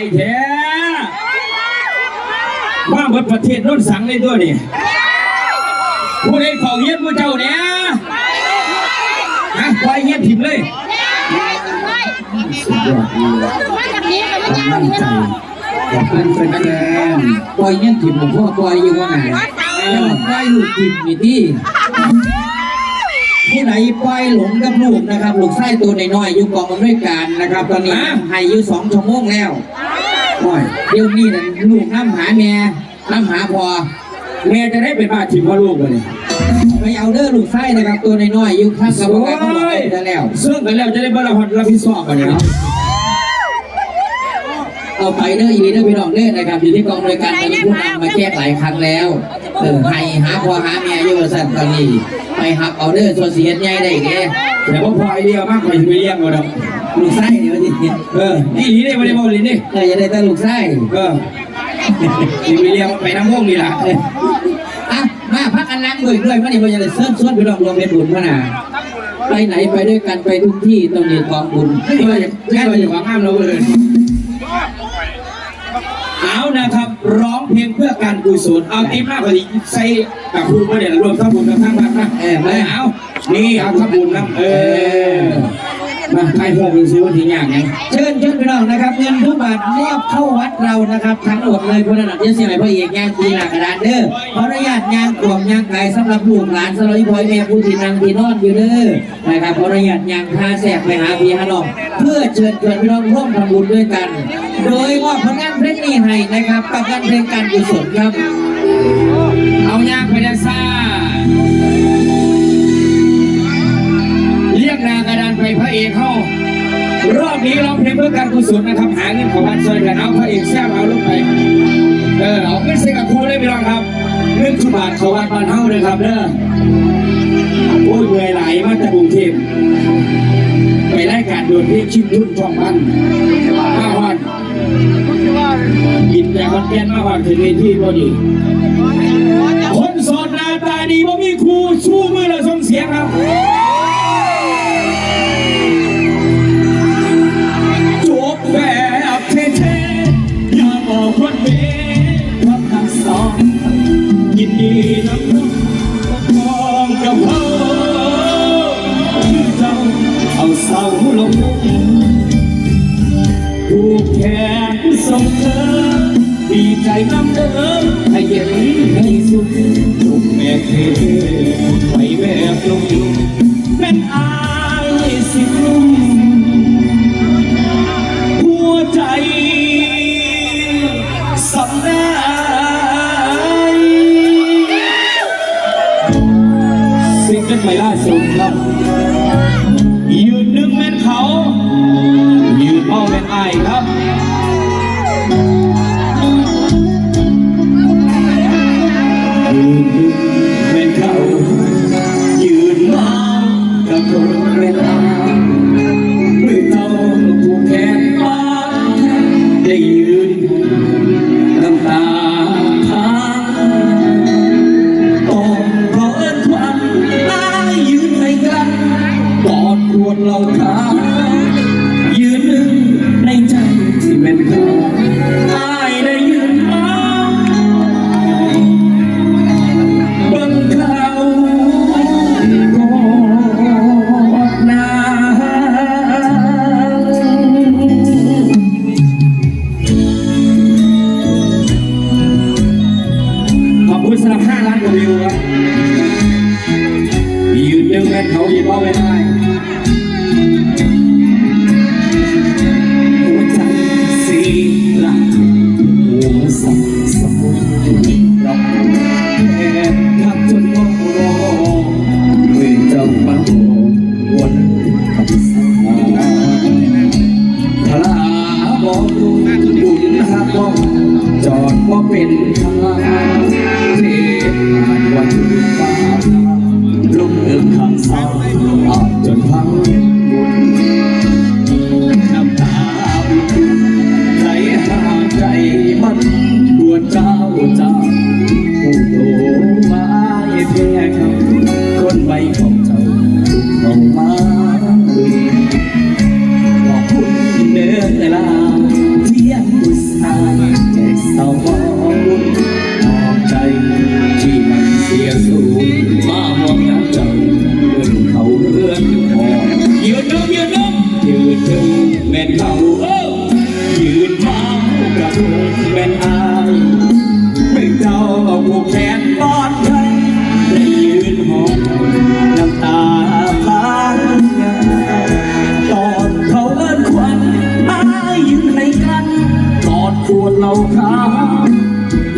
ายแท้ว่าหมดประเทศโน้นสังเลยตัวนี่ผู้ใดของเยี่ยมผู้เจ้าเนี่ยฮะปล่อยเงียบถิ่มเลยสุดยอดเลยมั่นใจขอบคุณแฟนปล่อยเงี้ยถิ่มหลวงพ่อปล่อยอยู่ว่าไงแล้วปล่อยลูกถิ่มมีที่ที่ไหนปล่อยหลงกับลูกนะครับลูกไส้ตัวน้อยๆอยู่กองมันด้วยกันนะครับ ตอนนี้ให้อยู่สองชั่วโมงแล้ว โอ้ยเดี๋ยวนี้นะลูกน้ำหาแม่น้ำหาพอแม่จะได้เป็นบ้าถิ่มพ่อลูกเลย ไปเอาเด้อลูกไส้นะครับตัวน้อยๆอยู่ข้างกับประกันเขาบอกไปแล้ว ซึ่งกันแล้วจะได้บริหารรับผิดชอบกันเนี่ยเนาะเอาไปเด้ออีเด้อพี่น้องเด้อนะครับอยู่ที่กองบริการตอนนี้ผู้นำมาแก้หลายครั้งแล้วเออให้หาพ่อหาแม่อยู่สั่นตอนนี้ไปหักเอาเด้อส่วนเสียใหญ่ได้แก่แต่ว่าพอไอเดียมากกว่าจะไปเลี้ยงกันเนาะ ลูกไส้เดี๋ยวนี้เออนี่หลีได้ไม่ได้บอกหลีนี่เออจะได้แต่ลูกไส้เออสิไปเลี้ยงไปน้ำม่วงนี่ล่ะเอออะมาพักกันล้างด้วยด้วยมานี่ว่าจะได้เสิร์ฟส่วนพี่น้องรวมเป็นบุญมาน่ะไปไหนไปด้วยกันไปทุกที่ต้องมีกองบุญไม่ว่าจะไม่ว่าจะหวังห้ามเราเลยเอานะครับ ร้องเพลงเพื่อการกุศลเอาติ๊บมากกว่านี้ใส่กับครูมาเดี๋ยวรวมทั้งบุญกับทั้งบ้านนะเออเอมาอเอานี่เอาทั้งบุญนะเออ มาใครพวกมันซื้อวันที่ยากไงเชิญเชิญพี่น้องนะครับ เงินทุกบาทมอบเข้าวัดเรานะครับ ทั้งหมดเลยพระนันเยอะเสียไหพระเอกย่างกีหลักกระดานเด้อขออนุญาตย่างกลวงย่างไก่สำหรับลูกหลานสำหรับพ่อแม่ผู้ที่นั่งที่นอนอยู่เด้อนะครับขออนุญาตย่างพาแสกไปหาพี่ฮานองเพื่อเชิญชวนพี่น้องร่วมทำบุญด้วยกัน โดยมอบผลงานเพลงนี้ให้นะครับกับการเพลงการกุศลครับ เอายากไปด้ซ่าเนางกระดานพระเอกเข้ารอบนี้ร้องเพลงเพื่อการกุศลนะครับหาเงินของบ้านซอยกันเอาพระเอกแซ่บเอาลงไปเออเอาเงินใส่กับครูเลยพี่น้องครับเรื่องชุบาทเขาวัดบ้านเฮาเลยครับเด้อโอ้ยเมื่อยไหลายมาจากกรุงเทพไปรายการโดนเพลงชิมทุ่นช่องบ้านมาฮอดกินแต่คอนแกนมาฮอดถึงเวทีพอดีคนสดหน้าตาดีว่ามีครูชูมือและส่งเสียงครับ อย่าบอกคนเมว่าทั้งสองยินดีน้ำน้องมองกับเขาเจ้าเอาเศร้าลงผูกแขนส่งเธอดีใจน้ำเดิมให้เย็นให้สุขจุกแม่เคไปแบบลงแม่นอา วิวครับยืนหนึ่งแม่นเขายืนเอาไม่ได้หัวใจสีหลักหัวสับสมุนรับแอบทักจนงงรอด้วยเจ้ามาโวันคำสั่งพลาบอกดูบุญหักบอกจอดว่าเป็นทางเท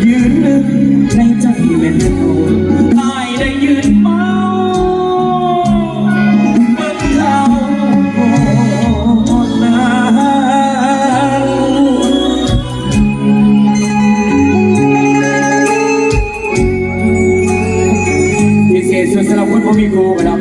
ยืนหนึ่งในใจเป็นเงาตายได้ยืนเมาเมื่อเขาโคตรานพิเศษสุดสำหรับคนพ่มีครูนแ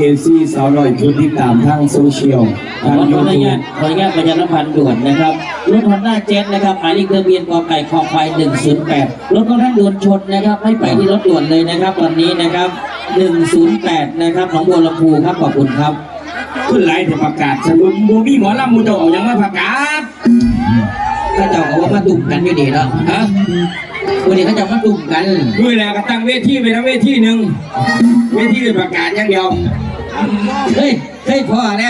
เอซีสาวหน่อยทุกที่ตามทางโซเชียลขอทางยูนุทูญาบตขออนุญาตประชาสัมพันธ์ด่วนนะครับรถฮอนด้าเจ็ตนะครับหมายเลขทะเบียนกอไก่คอควาย108รถของท่านด่วนชนนะครับให้ไปที่รถด่วนเลยนะครับ ตอนนี้นะครับ 108 นะครับหนองบัวลำพูครับขอบคุณครับ ขึ้นไลน์แต่ประกาศสรุปบูมีหมอลำมูจะออกยังไม่ประกาศก็เจ้าก็ว่ามาตุ่มกันอยู่ดีเนาะฮะวันนี้เขาจะมาตุ่มกันด้วยแล้วก็ตั้งเวทีไปนะเวทีหนึ่งเวทีเป็นประกาศอย่างเดียว เฮ้ยเฮ้ยพอแล้ว